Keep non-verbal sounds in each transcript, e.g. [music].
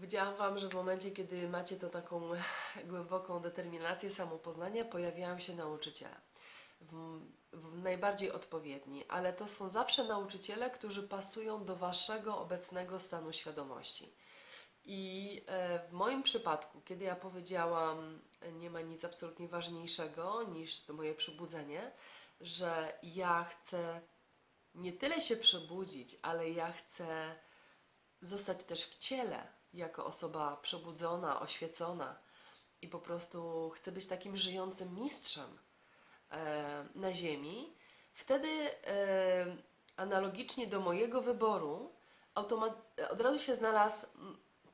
Powiedziałam Wam, że w momencie, kiedy macie to taką głęboką determinację, samopoznanie, pojawiają się nauczyciele. W, w najbardziej odpowiedni, ale to są zawsze nauczyciele, którzy pasują do Waszego obecnego stanu świadomości. I e, w moim przypadku, kiedy ja powiedziałam, nie ma nic absolutnie ważniejszego niż to moje przebudzenie, że ja chcę nie tyle się przebudzić, ale ja chcę zostać też w ciele jako osoba przebudzona, oświecona i po prostu chcę być takim żyjącym mistrzem e, na ziemi, wtedy e, analogicznie do mojego wyboru automat- od razu się znalazł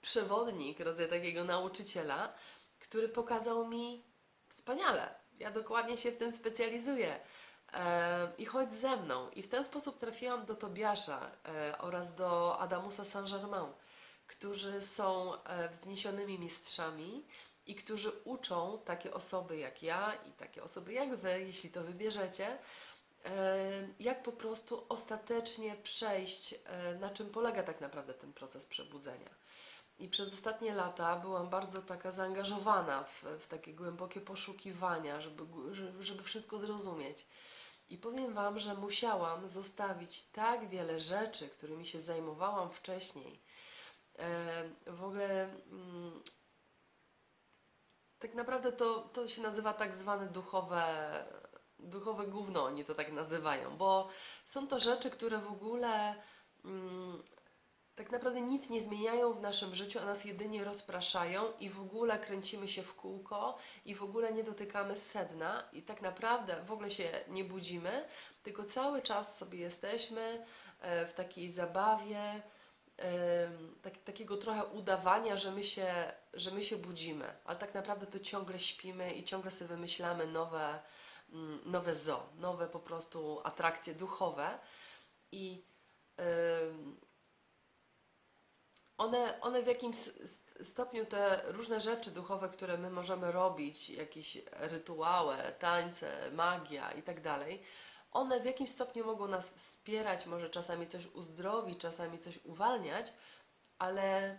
przewodnik, rodzaj takiego nauczyciela, który pokazał mi wspaniale. Ja dokładnie się w tym specjalizuję. E, I chodź ze mną. I w ten sposób trafiłam do Tobiasza e, oraz do Adamusa Saint-Germain, którzy są e, wzniesionymi mistrzami i którzy uczą takie osoby jak ja i takie osoby jak wy, jeśli to wybierzecie, e, jak po prostu ostatecznie przejść, e, na czym polega tak naprawdę ten proces przebudzenia. I przez ostatnie lata byłam bardzo taka zaangażowana w, w takie głębokie poszukiwania, żeby, żeby wszystko zrozumieć. I powiem Wam, że musiałam zostawić tak wiele rzeczy, którymi się zajmowałam wcześniej. E, w ogóle mm, tak naprawdę to, to się nazywa tak zwane duchowe, duchowe gówno, oni to tak nazywają, bo są to rzeczy, które w ogóle mm, tak naprawdę nic nie zmieniają w naszym życiu, a nas jedynie rozpraszają i w ogóle kręcimy się w kółko i w ogóle nie dotykamy sedna i tak naprawdę w ogóle się nie budzimy, tylko cały czas sobie jesteśmy e, w takiej zabawie, tak, takiego trochę udawania, że my, się, że my się budzimy, ale tak naprawdę to ciągle śpimy i ciągle sobie wymyślamy nowe, mm, nowe zo, nowe po prostu atrakcje duchowe. I one, one w jakimś stopniu te różne rzeczy duchowe, które my możemy robić, jakieś rytuały, tańce, magia i tak dalej, one w jakimś stopniu mogą nas wspierać, może czasami coś uzdrowić, czasami coś uwalniać, ale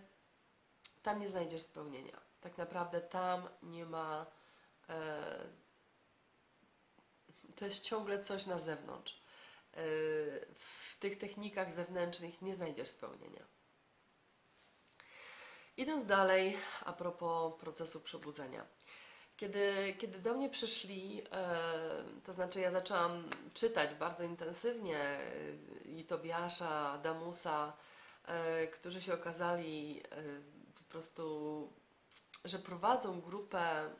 tam nie znajdziesz spełnienia. Tak naprawdę tam nie ma. E, to jest ciągle coś na zewnątrz. E, w tych technikach zewnętrznych nie znajdziesz spełnienia. Idąc dalej, a propos procesu przebudzenia. Kiedy, kiedy do mnie przyszli, e, to znaczy ja zaczęłam czytać bardzo intensywnie e, i Tobiasza, Damusa, e, którzy się okazali po prostu, że prowadzą grupę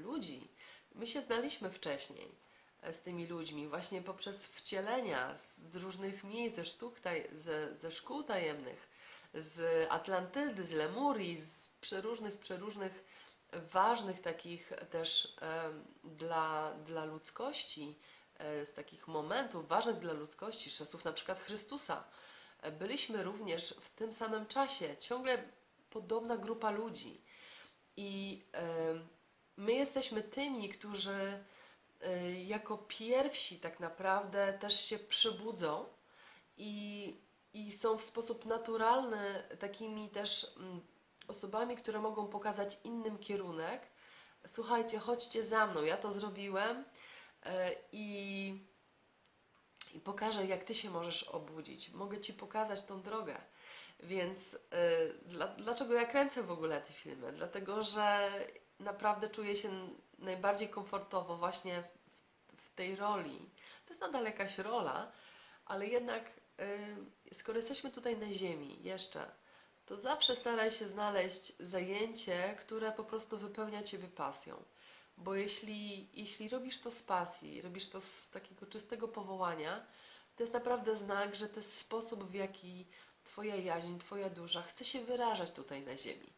ludzi. My się znaliśmy wcześniej z tymi ludźmi, właśnie poprzez wcielenia z, różnych miejsc, ze, sztuk ze, ze szkół tajemnych, z Atlantydy, z Lemurii, z przeróżnych, przeróżnych ważnych takich też dla, dla ludzkości, e, z takich momentów ważnych dla ludzkości, z czasów na przykład Chrystusa. E, Byliśmy również w tym samym czasie, ciągle podobna grupa ludzi. I my jesteśmy tymi, którzy e, jako pierwsi tak naprawdę też się przybudzą i, i są w sposób naturalny takimi też osobami, które mogą pokazać innym kierunek. Słuchajcie, chodźcie za mną, ja to zrobiłem e, i, i pokażę, jak ty się możesz obudzić. Mogę ci pokazać tą drogę. Więc e, dla, dlaczego ja kręcę w ogóle te filmy? Dlatego, że naprawdę czuję się najbardziej komfortowo właśnie w, w tej roli. To jest nadal jakaś rola, ale jednak y, skoro jesteśmy tutaj na ziemi jeszcze, to zawsze staraj się znaleźć zajęcie, które po prostu wypełnia Ciebie pasją. Bo jeśli, jeśli robisz to z pasji, robisz to z takiego czystego powołania, to jest naprawdę znak, że to jest sposób, w jaki Twoja jaźń, Twoja dusza chce się wyrażać tutaj na ziemi.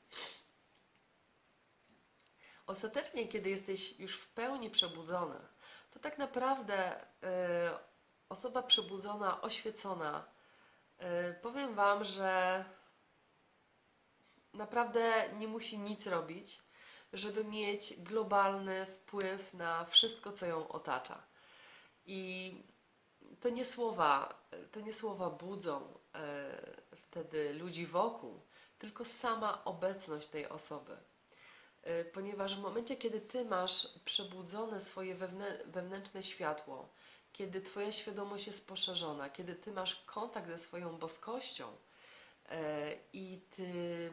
Ostatecznie, kiedy jesteś już w pełni przebudzona, to tak naprawdę y, osoba przebudzona, oświecona, y, powiem Wam, że naprawdę nie musi nic robić, żeby mieć globalny wpływ na wszystko, co ją otacza. I to nie słowa, to nie słowa budzą e, wtedy ludzi wokół, tylko sama obecność tej osoby. Y, Ponieważ w momencie, kiedy ty masz przebudzone swoje wewnę wewnętrzne światło, kiedy twoja świadomość jest poszerzona, kiedy ty masz kontakt ze swoją boskością y, i ty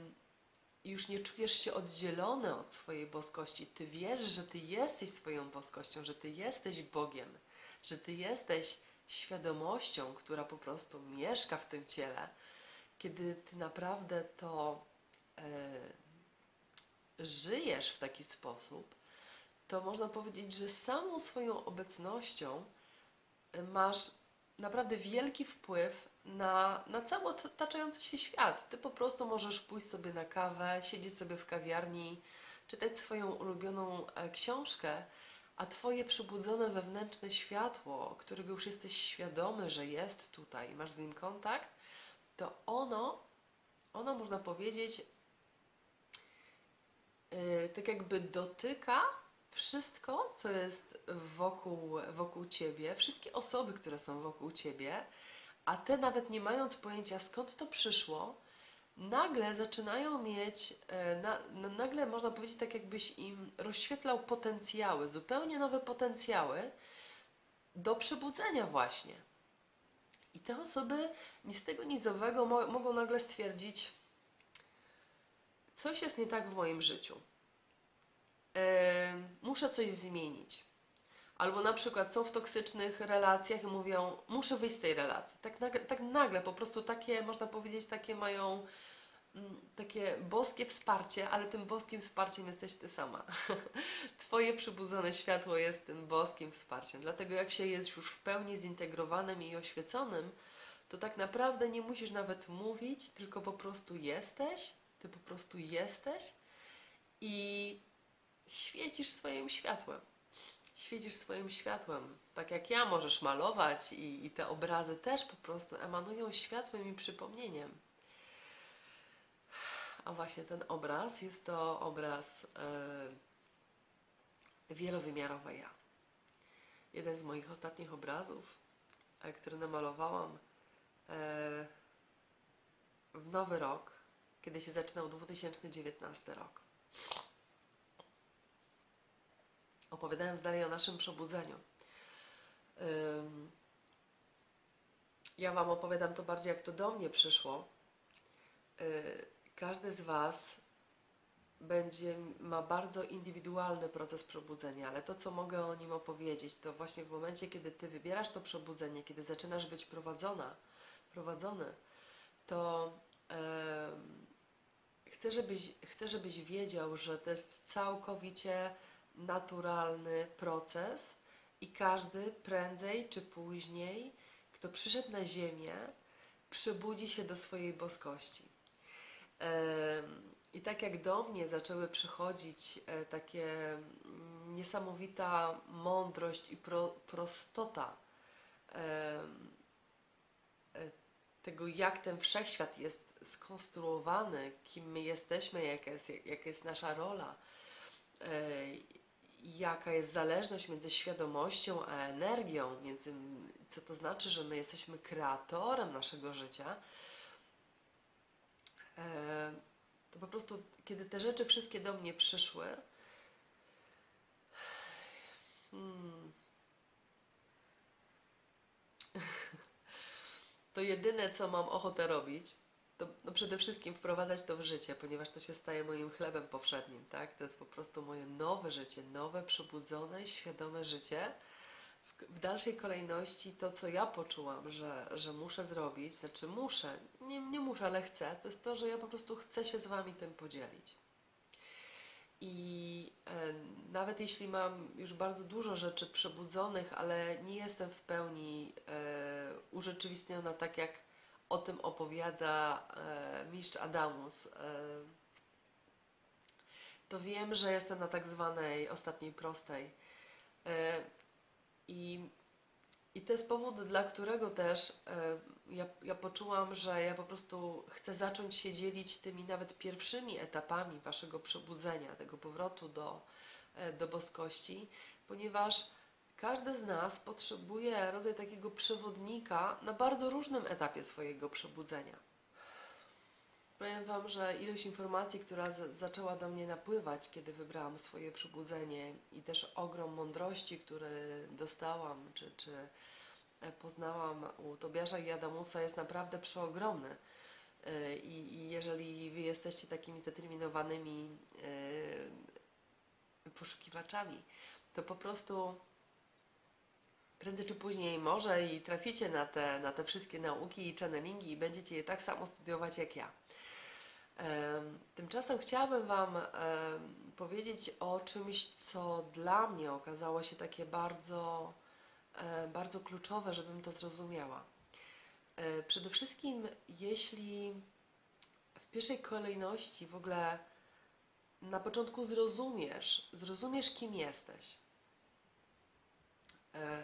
już nie czujesz się oddzielony od swojej boskości, ty wiesz, że ty jesteś swoją boskością, że ty jesteś Bogiem, że ty jesteś świadomością, która po prostu mieszka w tym ciele, kiedy ty naprawdę to e, żyjesz w taki sposób, to można powiedzieć, że samą swoją obecnością e, masz naprawdę wielki wpływ na, na cały otaczający się świat. Ty po prostu możesz pójść sobie na kawę, siedzieć sobie w kawiarni, czytać swoją ulubioną e, książkę, a Twoje przybudzone wewnętrzne światło, którego już jesteś świadomy, że jest tutaj, masz z nim kontakt, to ono, ono można powiedzieć, yy, tak jakby dotyka wszystko, co jest wokół, wokół Ciebie, wszystkie osoby, które są wokół Ciebie, a te nawet nie mając pojęcia skąd to przyszło, nagle zaczynają mieć, e, na, na, nagle można powiedzieć, tak jakbyś im rozświetlał potencjały, zupełnie nowe potencjały do przebudzenia właśnie. I te osoby ni z tego nizowego mo mogą nagle stwierdzić, coś jest nie tak w moim życiu. E, muszę coś zmienić. Albo na przykład są w toksycznych relacjach i mówią, muszę wyjść z tej relacji. Tak nagle, tak nagle po prostu takie, można powiedzieć, takie mają mm, takie boskie wsparcie, ale tym boskim wsparciem jesteś ty sama. [laughs] Twoje przybudzone światło jest tym boskim wsparciem. Dlatego jak się jest już w pełni zintegrowanym i oświeconym, to tak naprawdę nie musisz nawet mówić, tylko po prostu jesteś, ty po prostu jesteś i świecisz swoim światłem świecisz swoim światłem. Tak jak ja możesz malować i, i te obrazy też po prostu emanują światłem i przypomnieniem. A właśnie ten obraz jest to obraz yy, wielowymiarowe ja. Jeden z moich ostatnich obrazów, yy, który namalowałam yy, w nowy rok, kiedy się zaczynał 2019 rok. Opowiadając dalej o naszym przebudzeniu. Ja Wam opowiadam to bardziej, jak to do mnie przyszło. Y, każdy z Was będzie, ma bardzo indywidualny proces przebudzenia, ale to, co mogę o nim opowiedzieć, to właśnie w momencie, kiedy Ty wybierasz to przebudzenie, kiedy zaczynasz być prowadzona, prowadzony, to chcę, żebyś, chcę, żebyś wiedział, że to jest całkowicie naturalny proces i każdy prędzej czy później, kto przyszedł na Ziemię, przebudzi się do swojej boskości. I tak jak do mnie zaczęły przychodzić e, takie niesamowita mądrość i pro, prostota e, tego, jak ten wszechświat jest skonstruowany, kim my jesteśmy, jaka jest, jaka jest nasza rola, e, jaka jest zależność między świadomością a energią, między, co to znaczy, że my jesteśmy kreatorem naszego życia, e, to po prostu, kiedy te rzeczy wszystkie do mnie przyszły, hmm, [laughs] to jedyne, co mam ochotę robić, to no przede wszystkim wprowadzać to w życie, ponieważ to się staje moim chlebem powszednim, tak? To jest po prostu moje nowe życie, nowe, przebudzone, świadome życie. W, w dalszej kolejności to, co ja poczułam, że, że muszę zrobić, znaczy muszę, nie, nie muszę, ale chcę, to jest to, że ja po prostu chcę się z Wami tym podzielić. I e, nawet jeśli mam już bardzo dużo rzeczy przebudzonych, ale nie jestem w pełni e, urzeczywistniona tak, jak o tym opowiada e, mistrz Adamus, e, to wiem, że jestem na tak zwanej ostatniej prostej. E, I, I to jest powód, dla którego też ja, ja poczułam, że ja po prostu chcę zacząć się dzielić tymi nawet pierwszymi etapami waszego przebudzenia, tego powrotu do, do boskości, ponieważ każdy z nas potrzebuje rodzaj takiego przewodnika na bardzo różnym etapie swojego przebudzenia. Powiem Wam, że ilość informacji, która zaczęła do mnie napływać, kiedy wybrałam swoje przebudzenie i też ogrom mądrości, które dostałam, czy, czy e, poznałam u Tobiasza i Adamusa jest naprawdę przeogromny. E, I, I jeżeli Wy jesteście takimi zdeterminowanymi e, poszukiwaczami, to po prostu prędzej czy później może i traficie na te, na te wszystkie nauki i channelingi i będziecie je tak samo studiować jak ja. Em, Tymczasem chciałabym Wam powiedzieć o czymś, co dla mnie okazało się takie bardzo, bardzo kluczowe, żebym to zrozumiała. Przede wszystkim, jeśli w pierwszej kolejności w ogóle na początku zrozumiesz, zrozumiesz kim jesteś. E,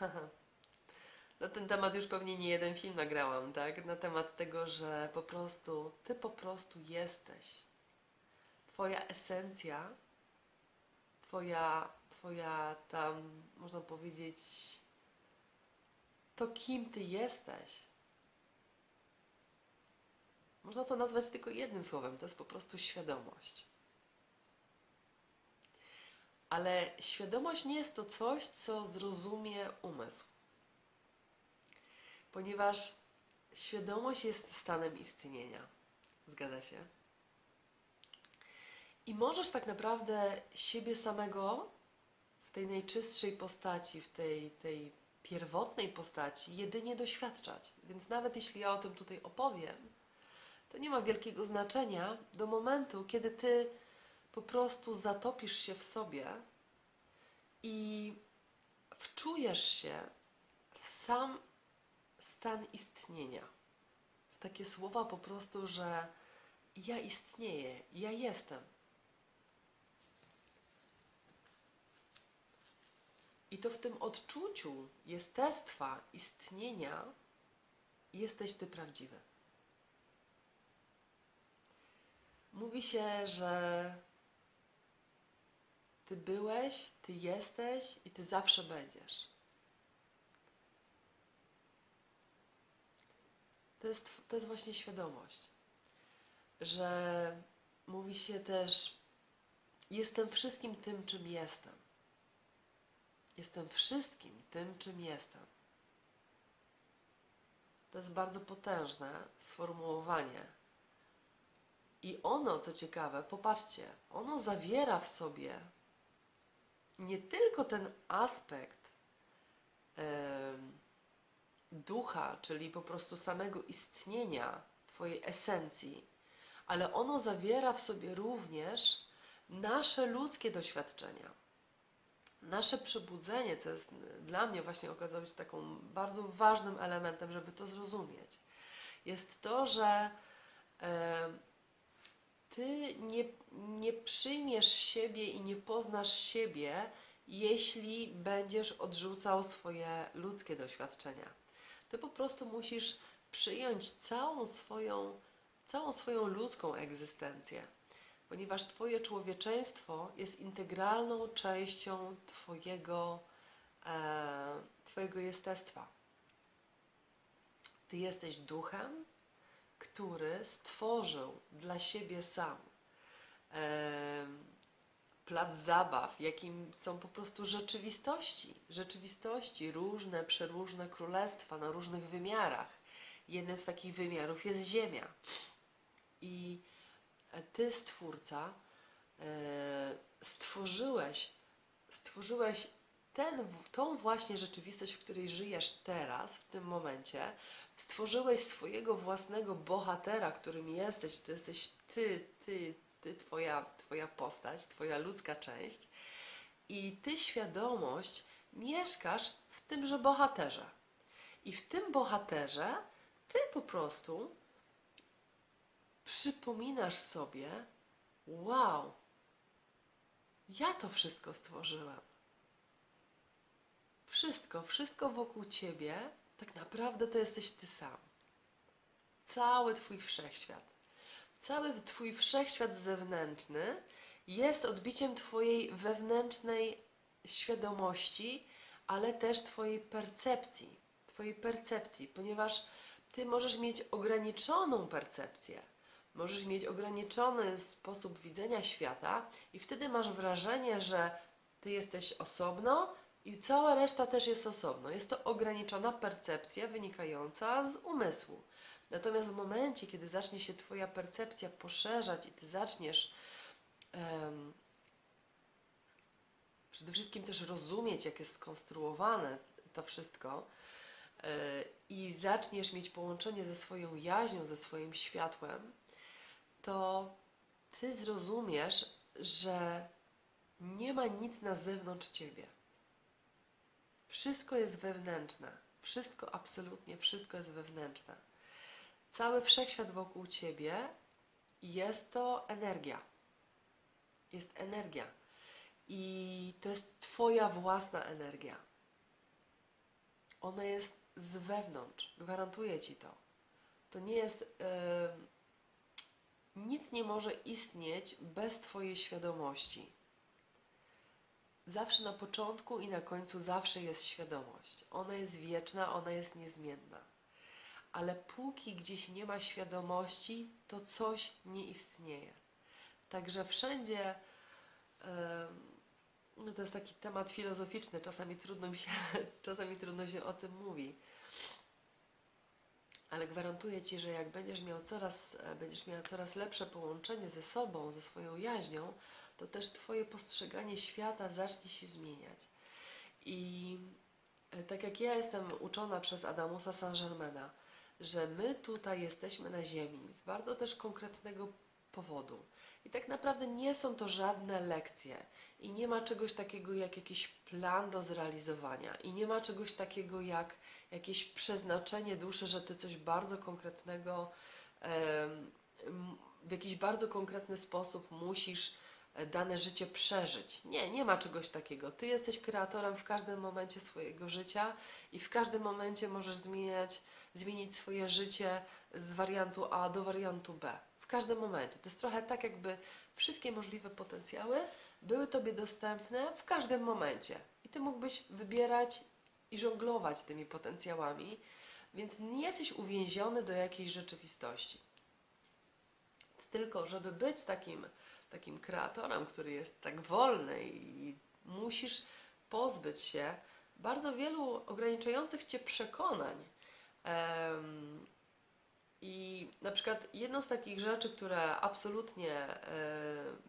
[laughs] Na ten temat już pewnie nie jeden film nagrałam, tak? Na temat tego, że po prostu ty po prostu jesteś. Twoja esencja, twoja, twoja tam, można powiedzieć, to kim ty jesteś. Można to nazwać tylko jednym słowem, to jest po prostu świadomość. Ale świadomość nie jest to coś, co zrozumie umysł ponieważ świadomość jest stanem istnienia. Zgadza się? I możesz tak naprawdę siebie samego w tej najczystszej postaci, w tej, tej pierwotnej postaci jedynie doświadczać. Więc nawet jeśli ja o tym tutaj opowiem, to nie ma wielkiego znaczenia do momentu, kiedy ty po prostu zatopisz się w sobie i wczujesz się w sam stan istnienia. W takie słowa po prostu, że ja istnieję, ja jestem. I to w tym odczuciu jestestwa, istnienia jesteś ty prawdziwy. Mówi się, że ty byłeś, ty jesteś i ty zawsze będziesz. To jest, to jest właśnie świadomość, że mówi się też, jestem wszystkim tym, czym jestem. Jestem wszystkim tym, czym jestem. To jest bardzo potężne sformułowanie. I ono, co ciekawe, popatrzcie, ono zawiera w sobie nie tylko ten aspekt. ducha, czyli po prostu samego istnienia Twojej esencji, ale ono zawiera w sobie również nasze ludzkie doświadczenia. Nasze przebudzenie, co jest dla mnie właśnie okazało się taką bardzo ważnym elementem, żeby to zrozumieć, jest to, że Ty nie, nie przyjmiesz siebie i nie poznasz siebie, jeśli będziesz odrzucał swoje ludzkie doświadczenia. Ty po prostu musisz przyjąć całą swoją, całą swoją ludzką egzystencję, ponieważ Twoje człowieczeństwo jest integralną częścią Twojego, e, twojego jestestwa. Ty jesteś duchem, który stworzył dla siebie sam e, plac zabaw, jakim są po prostu rzeczywistości. Rzeczywistości, różne, przeróżne królestwa na różnych wymiarach. Jednym z takich wymiarów jest Ziemia. I Ty, Stwórca, e, stworzyłeś, stworzyłeś ten, tą właśnie rzeczywistość, w której żyjesz teraz, w tym momencie. Stworzyłeś swojego własnego bohatera, którym jesteś. To jesteś Ty, Ty, Ty, Twoja, twoja postać, Twoja ludzka część. I Ty, świadomość, mieszkasz w tymże bohaterze. I w tym bohaterze Ty po prostu przypominasz sobie, wow, ja to wszystko stworzyłem. Wszystko, wszystko wokół Ciebie, tak naprawdę to jesteś Ty sam. Cały Twój wszechświat. Cały Twój wszechświat zewnętrzny jest odbiciem Twojej wewnętrznej świadomości, ale też Twojej percepcji. Twojej percepcji, ponieważ ty możesz mieć ograniczoną percepcję, możesz mieć ograniczony sposób widzenia świata, i wtedy masz wrażenie, że ty jesteś osobno i cała reszta też jest osobno. Jest to ograniczona percepcja wynikająca z umysłu. Natomiast w momencie, kiedy zacznie się Twoja percepcja poszerzać i Ty zaczniesz em, przede wszystkim też rozumieć, jak jest skonstruowane to wszystko e, i zaczniesz mieć połączenie ze swoją jaźnią, ze swoim światłem, to Ty zrozumiesz, że nie ma nic na zewnątrz Ciebie. Wszystko jest wewnętrzne. Wszystko, absolutnie wszystko jest wewnętrzne. Cały wszechświat wokół Ciebie jest to energia. Jest energia. I to jest Twoja własna energia. Ona jest z wewnątrz. Gwarantuję Ci to. To nie jest. Yy, nic nie może istnieć bez Twojej świadomości. Zawsze na początku i na końcu zawsze jest świadomość. Ona jest wieczna, ona jest niezmienna. Ale póki gdzieś nie ma świadomości, to coś nie istnieje. Także wszędzie. No to jest taki temat filozoficzny, czasami trudno mi się, [laughs] czasami trudno się o tym mówi. Ale gwarantuję Ci, że jak będziesz miał coraz, będziesz miała coraz lepsze połączenie ze sobą, ze swoją jaźnią, to też Twoje postrzeganie świata zacznie się zmieniać. I e, tak jak ja jestem uczona przez Adamusa Saint-Germaina, że my tutaj jesteśmy na Ziemi z bardzo też konkretnego powodu. I tak naprawdę nie są to żadne lekcje. I nie ma czegoś takiego jak jakiś plan do zrealizowania. I nie ma czegoś takiego jak jakieś przeznaczenie duszy, że ty coś bardzo konkretnego, w jakiś bardzo konkretny sposób musisz dane życie przeżyć. Nie, nie ma czegoś takiego. Ty jesteś kreatorem w każdym momencie swojego życia i w każdym momencie możesz zmieniać, zmienić swoje życie z wariantu A do wariantu B w każdym momencie. To jest trochę tak, jakby wszystkie możliwe potencjały były Tobie dostępne w każdym momencie. I Ty mógłbyś wybierać i żonglować tymi potencjałami, więc nie jesteś uwięziony do jakiejś rzeczywistości. Tylko, żeby być takim, takim kreatorem, który jest tak wolny i musisz pozbyć się bardzo wielu ograniczających Cię przekonań. I na przykład jedną z takich rzeczy, które absolutnie e,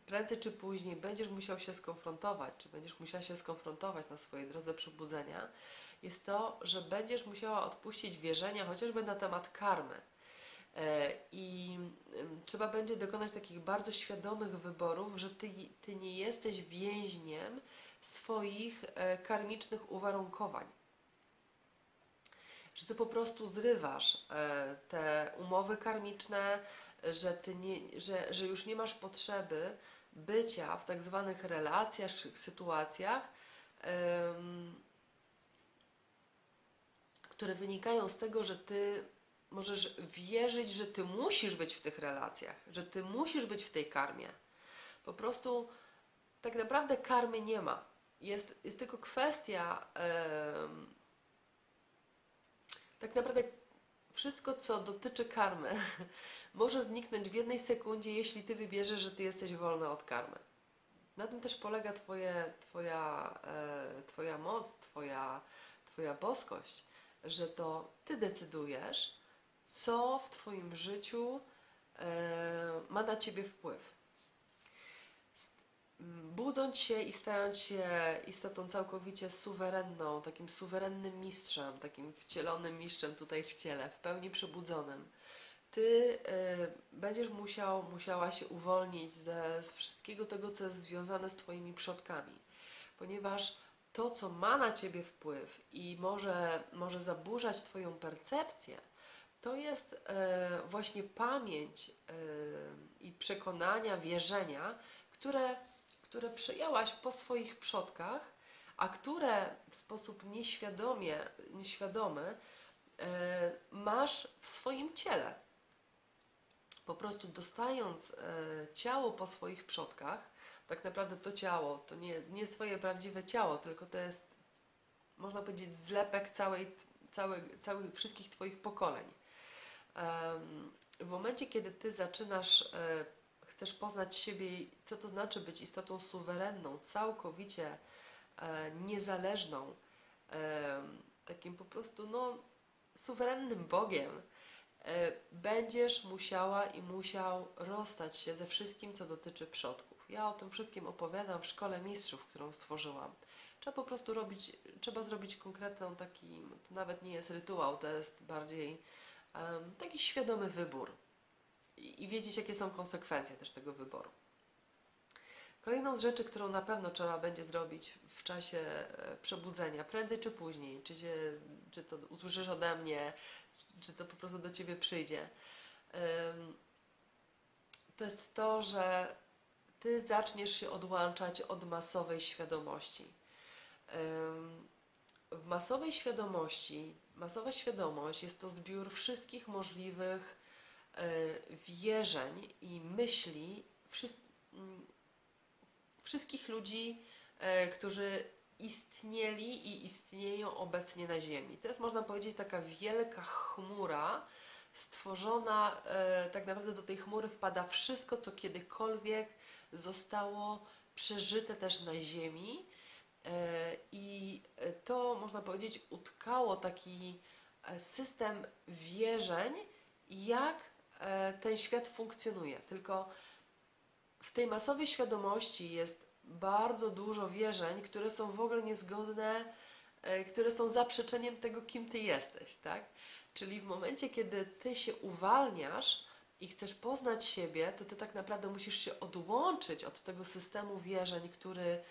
prędzej czy później będziesz musiał się skonfrontować, czy będziesz musiała się skonfrontować na swojej drodze przebudzenia, jest to, że będziesz musiała odpuścić wierzenia chociażby na temat karmy. E, I trzeba będzie dokonać takich bardzo świadomych wyborów, że ty, ty nie jesteś więźniem swoich e, karmicznych uwarunkowań. Że ty po prostu zrywasz e, te umowy karmiczne, że, ty nie, że, że już nie masz potrzeby bycia w tak zwanych relacjach, sytuacjach, które wynikają z tego, że ty możesz wierzyć, że ty musisz być w tych relacjach, że ty musisz być w tej karmie. Po prostu tak naprawdę karmy nie ma. Jest, jest tylko kwestia tak naprawdę wszystko, co dotyczy karmy, [laughs] może zniknąć w jednej sekundzie, jeśli ty wybierzesz, że ty jesteś wolna od karmy. Na tym też polega twoje, twoja, e, twoja moc, twoja, twoja boskość, że to ty decydujesz, co w twoim życiu e, ma na ciebie wpływ. Budząc się i stając się istotą całkowicie suwerenną, takim suwerennym mistrzem, takim wcielonym mistrzem tutaj w ciele, w pełni przebudzonym, ty y, będziesz musiał, musiała się uwolnić ze, wszystkiego tego, co jest związane z Twoimi przodkami, ponieważ to, co ma na Ciebie wpływ i może, może zaburzać Twoją percepcję, to jest y, właśnie pamięć y, i przekonania, wierzenia, które które przyjęłaś po swoich przodkach, a które w sposób nieświadomie, nieświadomy e, masz w swoim ciele. Po prostu dostając e, ciało po swoich przodkach, tak naprawdę to ciało to nie, nie jest Twoje prawdziwe ciało, tylko to jest, można powiedzieć, zlepek całej, całej, całych wszystkich Twoich pokoleń. W momencie, kiedy ty zaczynasz, e, chcesz poznać siebie, co to znaczy być istotą suwerenną, całkowicie e, niezależną, takim po prostu no, suwerennym Bogiem, e, będziesz musiała i musiał rozstać się ze wszystkim, co dotyczy przodków. Ja o tym wszystkim opowiadam w szkole mistrzów, którą stworzyłam. Trzeba po prostu robić, trzeba zrobić konkretną taki, to nawet nie jest rytuał, to jest bardziej taki świadomy wybór i, wiedzieć, jakie są konsekwencje też tego wyboru. Kolejną z rzeczy, którą na pewno trzeba będzie zrobić w czasie e, przebudzenia, prędzej czy później, czy, się, czy to usłyszysz ode mnie, czy to po prostu do ciebie przyjdzie, to jest to, że ty zaczniesz się odłączać od masowej świadomości. W masowej świadomości, masowa świadomość jest to zbiór wszystkich możliwych e, wierzeń i myśli wszystkich ludzi, e, którzy istnieli i istnieją obecnie na Ziemi. To jest, można powiedzieć, taka wielka chmura stworzona, e, tak naprawdę do tej chmury wpada wszystko, co kiedykolwiek zostało przeżyte też na Ziemi. E, I to, można powiedzieć, utkało taki e, system wierzeń, jak e, ten świat funkcjonuje. Tylko w tej masowej świadomości jest bardzo dużo wierzeń, które są w ogóle niezgodne, e, które są zaprzeczeniem tego, kim ty jesteś, tak? Czyli w momencie, kiedy ty się uwalniasz i chcesz poznać siebie, to ty tak naprawdę musisz się odłączyć od tego systemu wierzeń, który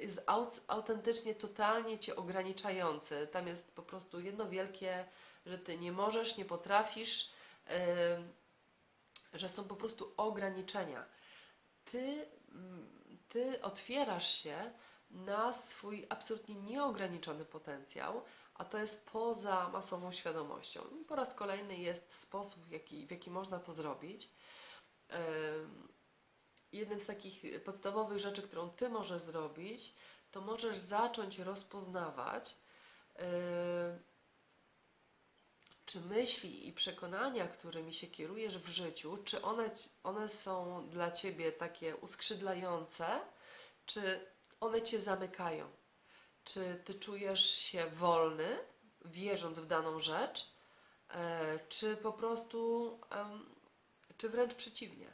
jest aut- autentycznie, totalnie cię ograniczający. Tam jest po prostu jedno wielkie, że ty nie możesz, nie potrafisz, że są po prostu ograniczenia. Ty, mm, ty otwierasz się na swój absolutnie nieograniczony potencjał, a to jest poza masową świadomością. I po raz kolejny jest sposób, w jaki, w jaki można to zrobić. Em, Jednym z takich podstawowych rzeczy, którą ty możesz zrobić, to możesz zacząć rozpoznawać, yy, czy myśli i przekonania, którymi się kierujesz w życiu, czy one, one są dla ciebie takie uskrzydlające, czy one cię zamykają. Czy ty czujesz się wolny, wierząc w daną rzecz, e, czy po prostu, czy wręcz przeciwnie.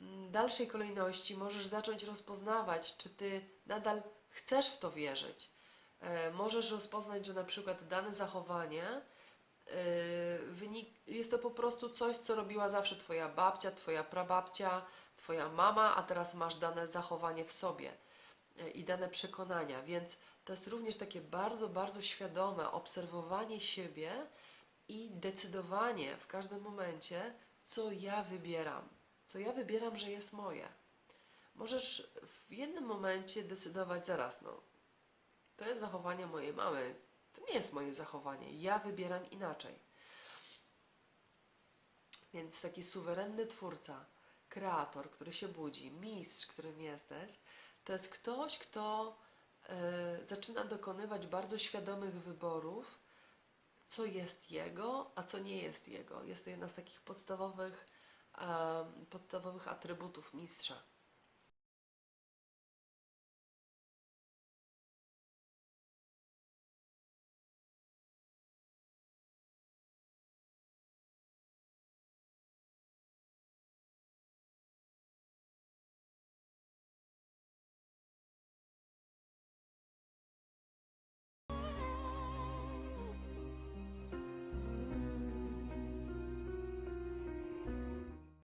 W dalszej kolejności możesz zacząć rozpoznawać, czy ty nadal chcesz w to wierzyć. E, Możesz rozpoznać, że na przykład dane zachowanie e, jest to po prostu coś, co robiła zawsze Twoja babcia, Twoja prababcia, Twoja mama, a teraz masz dane zachowanie w sobie e, i dane przekonania, więc to jest również takie bardzo, bardzo świadome obserwowanie siebie i decydowanie w każdym momencie, co ja wybieram, co ja wybieram, że jest moje. Możesz w jednym momencie decydować zaraz, no, to jest zachowanie mojej mamy, to nie jest moje zachowanie, ja wybieram inaczej. Więc taki suwerenny twórca, kreator, który się budzi, mistrz, którym jesteś, to jest ktoś, kto e, zaczyna dokonywać bardzo świadomych wyborów, co jest jego, a co nie jest jego. Jest to jedna z takich podstawowych, podstawowych atrybutów mistrza.